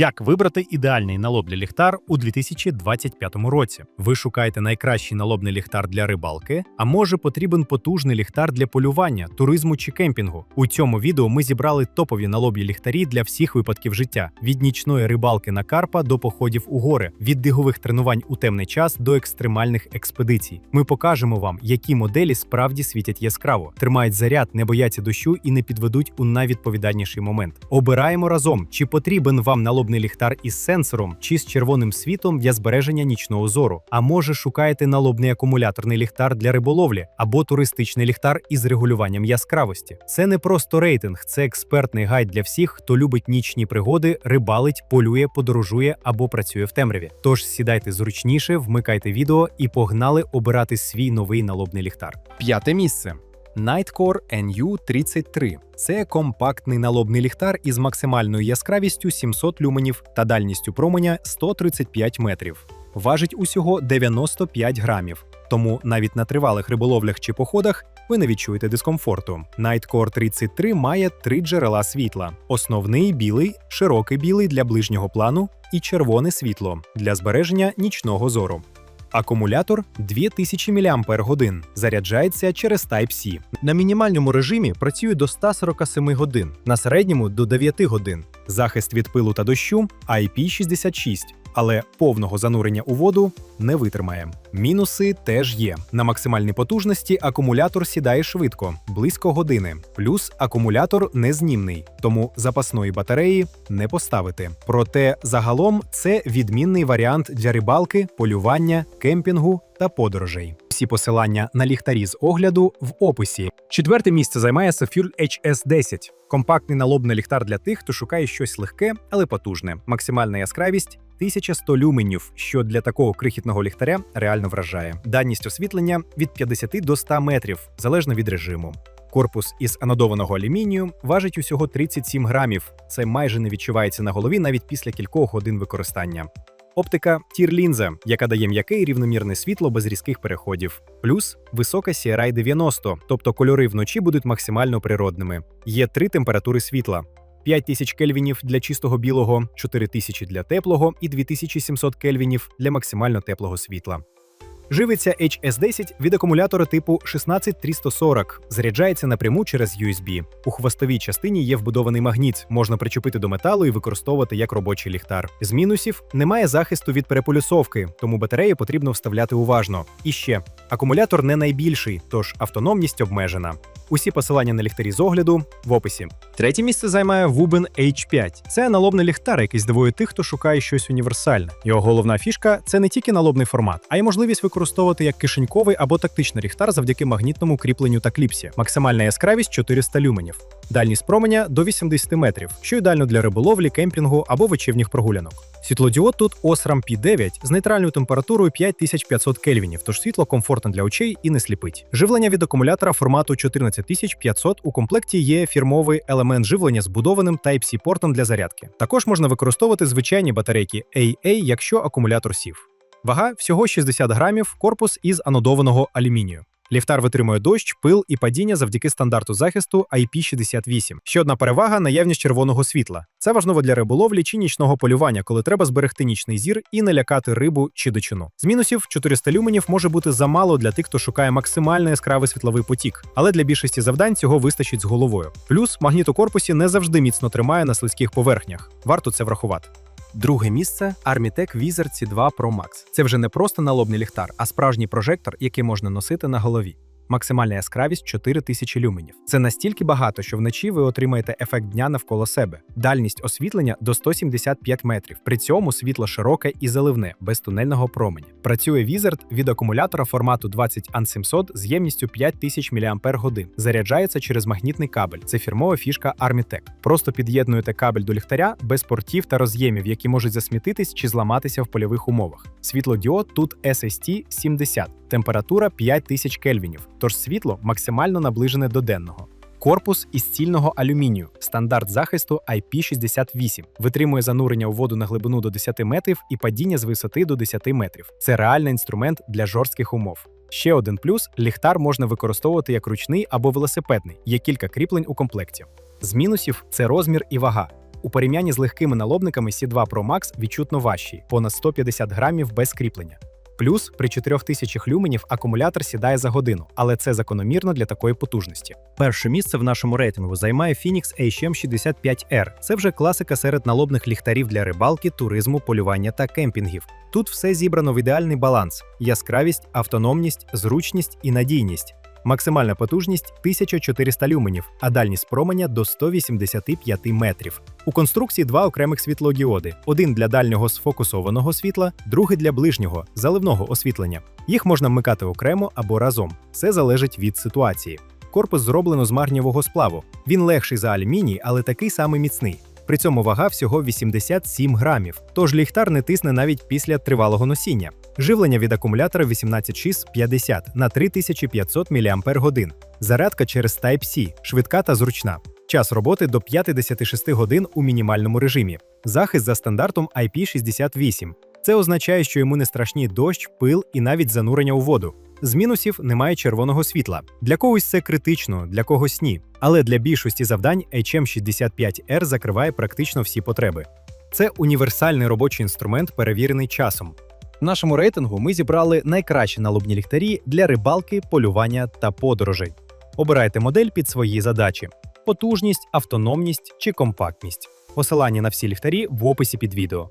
Як вибрати ідеальний налобний ліхтар у 2025 році? Ви шукаєте найкращий налобний ліхтар для рибалки, а може потрібен потужний ліхтар для полювання, туризму чи кемпінгу. У цьому відео ми зібрали топові налобні ліхтарі для всіх випадків життя: від нічної рибалки на Карпа до походів у гори, від дигових тренувань у темний час до екстремальних експедицій. Ми покажемо вам, які моделі справді світять яскраво, тримають заряд, не бояться дощу і не підведуть у найвідповідальніший момент. Обираємо разом, чи потрібен вам налобний ліхтар із сенсором чи з червоним світлом для збереження нічного зору. А може шукаєте налобний акумуляторний ліхтар для риболовлі або туристичний ліхтар із регулюванням яскравості. Це не просто рейтинг, це експертний гайд для всіх, хто любить нічні пригоди, рибалить, полює, подорожує або працює в темряві. Тож сідайте зручніше, вмикайте відео і погнали обирати свій новий налобний ліхтар. П'яте місце. Nightcore NU33 це компактний налобний ліхтар із максимальною яскравістю 700 люменів та дальністю променя 135 метрів. Важить усього 95 грамів. Тому навіть на тривалих риболовлях чи походах ви не відчуєте дискомфорту. Nightcore 33 має три джерела світла: основний білий, широкий білий для ближнього плану і червоне світло для збереження нічного зору. Акумулятор 2000 мАч. Заряджається через Type-C. На мінімальному режимі працює до 147 годин, на середньому до 9 годин. Захист від пилу та дощу IP66, але повного занурення у воду не витримає. Мінуси теж є. На максимальній потужності акумулятор сідає швидко, близько години. Плюс акумулятор незнімний, тому запасної батареї не поставити. Проте загалом це відмінний варіант для рибалки, полювання, кемпінгу та подорожей. Всі посилання на ліхтарі з огляду в описі. Четверте місце займає Safir HS10. Компактний налобний ліхтар для тих, хто шукає щось легке, але потужне. Максимальна яскравість 1100 люменів, що для такого крихітного ліхтаря реально вражає. Дальність освітлення від 50 до 100 метрів, залежно від режиму. Корпус із анодованого алюмінію важить усього 37 грамів. Це майже не відчувається на голові навіть після кількох годин використання. Оптика тір-лінза, яка дає м'яке і рівномірне світло без різких переходів. Плюс висока CRI 90, тобто кольори вночі будуть максимально природними. Є три температури світла. 5000 кельвінів для чистого білого, 4000 для теплого і 2700 кельвінів для максимально теплого світла. Живиться HS10 від акумулятора типу 16340, заряджається напряму через USB. У хвостовій частині є вбудований магніт, можна причепити до металу і використовувати як робочий ліхтар. З мінусів немає захисту від переполюсовки, тому батареї потрібно вставляти уважно. І ще акумулятор не найбільший, тож автономність обмежена. Усі посилання на ліхтарі з огляду в описі. Третє місце займає Вубен H5. Це налобний ліхтар, який здивує тих, хто шукає щось універсальне. Його головна фішка це не тільки налобний формат, а й можливість використовувати як кишеньковий або тактичний ліхтар завдяки магнітному кріпленню та кліпсі. Максимальна яскравість 400 люменів. Дальність променя до 80 метрів, що ідеально для риболовлі, кемпінгу або вечірніх прогулянок. Світлодіод тут Osram P9 з нейтральною температурою 5500 кельвінів, тож світло комфортне для очей і не сліпить. Живлення від акумулятора формату 14500 у комплекті є фірмовий елемент живлення з будованим Type-C портом для зарядки. Також можна використовувати звичайні батарейки AA, якщо акумулятор сів. Вага всього 60 грамів, корпус із анодованого алюмінію. Ліхтар витримує дощ, пил і падіння завдяки стандарту захисту IP68. Ще одна перевага наявність червоного світла. Це важливо для риболовлі чи нічного полювання, коли треба зберегти нічний зір і не лякати рибу чи дичину. З мінусів 400 люменів може бути замало для тих, хто шукає максимально яскравий світловий потік, але для більшості завдань цього вистачить з головою. Плюс магніт у корпусі не завжди міцно тримає на слизьких поверхнях. Варто це врахувати. Друге місце Armitech Wizard C2 Pro Max. Це вже не просто налобний ліхтар, а справжній прожектор, який можна носити на голові. Максимальна яскравість 4000 люменів. Це настільки багато, що вночі ви отримаєте ефект дня навколо себе. Дальність освітлення до 175 метрів. При цьому світло широке і заливне, без тунельного променя. Працює Wizard від акумулятора формату 20 an 700 з ємністю 5000 мАч. Заряджається через магнітний кабель. Це фірмова фішка Armitec. Просто під'єднуєте кабель до ліхтаря без портів та роз'ємів, які можуть засмітитись чи зламатися в польових умовах. Світлодіод тут SST 70, температура 5000 кельвінів тож світло максимально наближене до денного. Корпус із цільного алюмінію, стандарт захисту IP68, витримує занурення у воду на глибину до 10 метрів і падіння з висоти до 10 метрів. Це реальний інструмент для жорстких умов. Ще один плюс: ліхтар можна використовувати як ручний або велосипедний, є кілька кріплень у комплекті. З мінусів це розмір і вага. У порівнянні з легкими налобниками C2 Pro Max відчутно важчий, понад 150 грамів без кріплення. Плюс при 4000 люменів акумулятор сідає за годину, але це закономірно для такої потужності. Перше місце в нашому рейтингу займає Phoenix HM65R. Це вже класика серед налобних ліхтарів для рибалки, туризму, полювання та кемпінгів. Тут все зібрано в ідеальний баланс: яскравість, автономність, зручність і надійність. Максимальна потужність 1400 люменів, а дальність променя до 185 метрів. У конструкції два окремих світлодіоди: один для дальнього сфокусованого світла, другий для ближнього заливного освітлення. Їх можна вмикати окремо або разом. Все залежить від ситуації. Корпус зроблено з марнівого сплаву. Він легший за алюміній, але такий самий міцний. При цьому вага всього 87 грамів, тож ліхтар не тисне навіть після тривалого носіння. Живлення від акумулятора 18650 на 3500 мАч. Зарядка через Type-C, швидка та зручна. Час роботи до 56 годин у мінімальному режимі. Захист за стандартом IP68. Це означає, що йому не страшні дощ, пил і навіть занурення у воду. З мінусів немає червоного світла. Для когось це критично, для когось ні. Але для більшості завдань HM65R закриває практично всі потреби. Це універсальний робочий інструмент, перевірений часом. В нашому рейтингу ми зібрали найкращі налобні ліхтарі для рибалки, полювання та подорожей. Обирайте модель під свої задачі: потужність, автономність чи компактність. Посилання на всі ліхтарі в описі під відео.